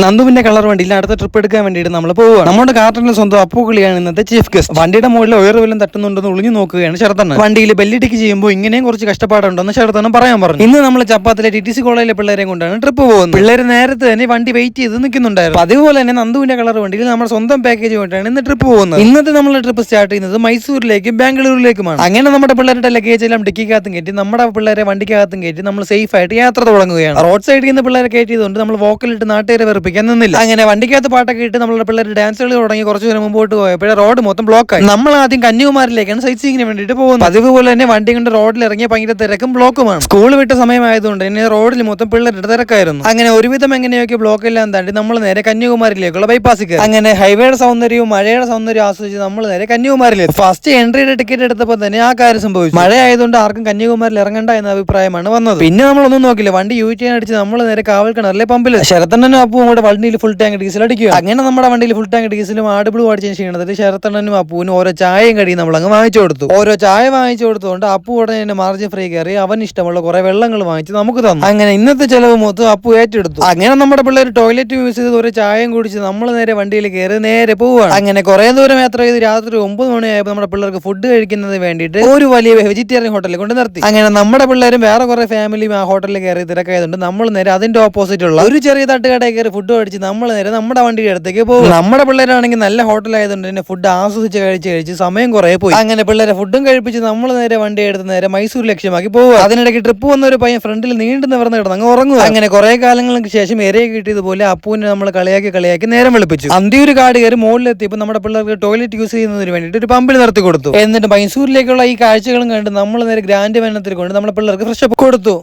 നന്ദുവിന്റെ colour വണ്ടിയിൽ അടുത്ത trip എടുക്കാൻ വേണ്ടിയിട്ട് നമ്മൾ പോവുക നമ്മുടെ കാർട്ടറിന്റെ സ്വന്തം അപ്പുകളിയാണ് ഇന്നത്തെ ചീഫ് ഗസ്റ്റ് വണ്ടിയുടെ മുകളിൽ ഉയർ വല്ലതും തട്ടുന്നുണ്ടെന്ന് ഒളിഞ്ഞു നോക്കുകയാണ് ശരത്തണ്ണൻ വണ്ടിയിൽ ബെല്ലിടിക്ക് ചെയ്യുമ്പോൾ ഇങ്ങനെയും കുറച്ച് കഷ്ടപ്പാടുണ്ടെന്ന് ശരത്തണ്ണൻ പറയാൻ പറഞ്ഞു. ഇന്ന് നമ്മൾ ചപ്പാത്തിലെ ടി ടി സി കോളേജിലെ പിള്ളേരെ കൊണ്ടാണ് ട്രിപ്പ് പോകുന്നത്. പിള്ളേർ നേരത്തെ തന്നെ വണ്ടി വെയിറ്റ് ചെയ്ത് നിൽക്കുന്നുണ്ടായിരുന്നു. അതുപോലെ തന്നെ നന്ദുവിന്റെ കളർ വണ്ടിയിൽ നമ്മുടെ സ്വന്തം പാക്കേജ് കൊണ്ടാണ് ഇന്ന് ട്രിപ്പ് പോകുന്നത്. ഇന്നത്തെ നമ്മുടെ ട്രിപ്പ് സ്റ്റാർട്ട് ചെയ്യുന്നത് മൈസൂരിലേക്കും ബാംഗ്ലൂരിലേക്കുമാണ്. അങ്ങനെ നമ്മുടെ പിള്ളേരുടെ ലഗേജ് എല്ലാം ഡിക്കിക്കകത്തും കയറ്റി നമ്മുടെ പിള്ളേരെ വണ്ടിക്കകത്തും കയറ്റി നമ്മൾ സേഫ് ആയിട്ട് യാത്ര തുടങ്ങുകയാണ്. റോഡ് സൈഡിൽ നിന്ന് പിള്ളേരെ കയറ്റിയതുകൊണ്ട് നമ്മൾ വോക്കലിട്ട് നാട്ടുകാരെ വെറുപ്പിക്കാൻ നിന്നില്ല. അങ്ങനെ വണ്ടിക്കകത്ത് പാട്ടൊക്കെ ഇട്ട് നമ്മളുടെ പിള്ളേർ ഡാൻസ് കളി തുടങ്ങി കുറച്ച് നേരം മുമ്പോട്ട് പോയപ്പോഴേ റോഡ് മൊത്തം ബ്ലോക്ക് ആയി. നമ്മൾ ആദ്യം കന്യാകുമാരിലേക്കാണ് സൈറ്റ് സീങ്ങിന് വേണ്ടിയിട്ട് പോകുന്നത്. പതിവ് പോലെ തന്നെ വണ്ടി കൊണ്ട് റോഡിൽ ഇറങ്ങിയ ഭയങ്കര തിരക്കും ബ്ലോക്കുമാണ് സ്കൂൾ വിട്ട സമയമായതുകൊണ്ട് തന്നെ റോഡിൽ മൊത്തം പിള്ളേരുടെ തിരക്കായിരുന്നു. അങ്ങനെ ഒരുവിധം എങ്ങനെയൊക്കെ ബ്ലോക്ക് എല്ലാം താണ്ടി നമ്മൾ നേരെ കന്യാകുമാരിയിലേക്കുള്ള ബൈപ്പാസ് കയറി. അങ്ങനെ ഹൈവേയുടെ സൗന്ദര്യവും മഴയുടെ സൗന്ദര്യവും ആസ്വദിച്ച് നമ്മൾ നേരെ കന്യാകുമാരിയിലെത്തി. ഫസ്റ്റ് എൻട്രിയുടെ ടിക്കറ്റ് എടുത്തപ്പോൾ തന്നെ ആ കാര്യം സംഭവിച്ചു. മഴ ആയതുകൊണ്ട് ആർക്കും കന്യാകുമാരിൽ ഇറങ്ങണ്ട എന്ന അഭിപ്രായമാണ് വന്നത്. പിന്നെ നമ്മളൊന്നും നോക്കില്ല വണ്ടി യു ടി അടിച്ച് നമ്മൾ നേരെ കാവൽ കിണറിലെ പമ്പിൽ ശരത്തണ്ണനും അപ്പുവും കൂടെ വണ്ടിയിൽ ഫുൾ ടാങ്ക് ഡീസൽ അടിക്കുക. അങ്ങനെ നമ്മുടെ വണ്ടിയിൽ ഫുൾ ടാങ്ക് ഡീസലും ആടുപിളും അടിച്ചതിന് ക്ഷീണത്തിൽ ശരത്തണ്ണനും അപ്പുവിനും ഓരോ ചായയും കടിയും നമ്മൾ അങ്ങ് വാങ്ങിച്ചു കൊടുത്തു. ഓരോ ചായ വാങ്ങിച്ചു കൊടുത്തുകൊണ്ട് അപ്പു ഉടനെ തന്നെ മാർജിൻ ഫ്രീ കയറി അവൻ ഇഷ്ടമുള്ള കുറെ വെള്ളങ്ങൾ വാങ്ങിച്ച് നമുക്ക് തന്നു. അങ്ങനെ ഇന്നത്തെ ചെലവ് മൊത്തം അപ്പു ഏറ്റെടുത്തു. അങ്ങനെ നമ്മുടെ പിള്ളേർ ടോയ്ലറ്റ് യൂസ് ചെയ്ത് ഒരു ചായയും കുടിച്ച് നമ്മൾ നേരെ വണ്ടിയിൽ കയറി നേരെ പോവുകയാണ്. അങ്ങനെ കുറെ ദൂരം യാത്ര ചെയ്ത് രാത്രി ഒമ്പത് മണിയായപ്പോൾ നമ്മുടെ പിള്ളേർക്ക് ഫുഡ് കഴിക്കുന്നതിന് വേണ്ടിയിട്ട് ഒരു വലിയ വെജിറ്റേറിയൻ ഹോട്ടലിൽ കൊണ്ട് നിർത്തി. അങ്ങനെ നമ്മുടെ പിള്ളേരും വേറെ കുറെ ഫാമിലിയും ആ ഹോട്ടലിൽ കയറി തിരക്കായതുകൊണ്ട് നമ്മൾ നേരെ അതിന്റെ ഓപ്പോസിറ്റ് ഉള്ള ഒരു ചെറിയ തട്ടുകടയിൽ കയറി ഫുഡ് കഴിച്ച് നമ്മൾ നേരെ നമ്മുടെ വണ്ടിയുടെ അടുത്തേക്ക് പോകും. നമ്മുടെ പിള്ളേരാണെങ്കിൽ നല്ല ഹോട്ടലായതുകൊണ്ട് തന്നെ ഫുഡ് ആസ്വദിച്ച് കഴിച്ച് കഴിച്ച് സമയം കുറെ പോയി. അങ്ങനെ പിള്ളേരെ ഫുഡും കഴിപ്പിച്ച് നമ്മൾ നേരെ വണ്ടി എടുത്ത് നേരെ മൈസൂർ ലക്ഷ്യമാക്കി പോകും അതിനിടയ്ക്ക് ട്രിപ്പ് വന്ന ഒരു പയ്യൻ ഫ്രണ്ടിൽ നീണ്ടു നിവർന്ന് കിടന്ന് അങ്ങ് ഉറങ്ങുക. അങ്ങനെ കുറെ കാലങ്ങൾക്ക് ശേഷം ഇരയെ കിട്ടിയതുപോലെ അപ്പൂവിനെ നമ്മൾ കളിയാക്കി കളിയാക്കി നേരം വെളുപ്പിച്ചു. അന്തിയൊരു കാട് കയറി മുകളിലെത്തിയപ്പോൾ നമ്മുടെ പിള്ളേർക്ക് ടോയ്ലറ്റ് യൂസ് ചെയ്യുന്നതിന് വേണ്ടിയിട്ട് ഒരു പമ്പിൽ നിർത്തി കൊടുത്തു. എന്നിട്ട് മൈസൂരിലേക്കുള്ള ഈ കാഴ്ചകളും കണ്ട് നമ്മൾ നേരെ ഗ്രാൻഡ് വനത്തിൽ കൊണ്ട് നമ്മുടെ പിള്ളേർക്ക് ഫ്രഷ് അപ്പ് കൊടുത്തു.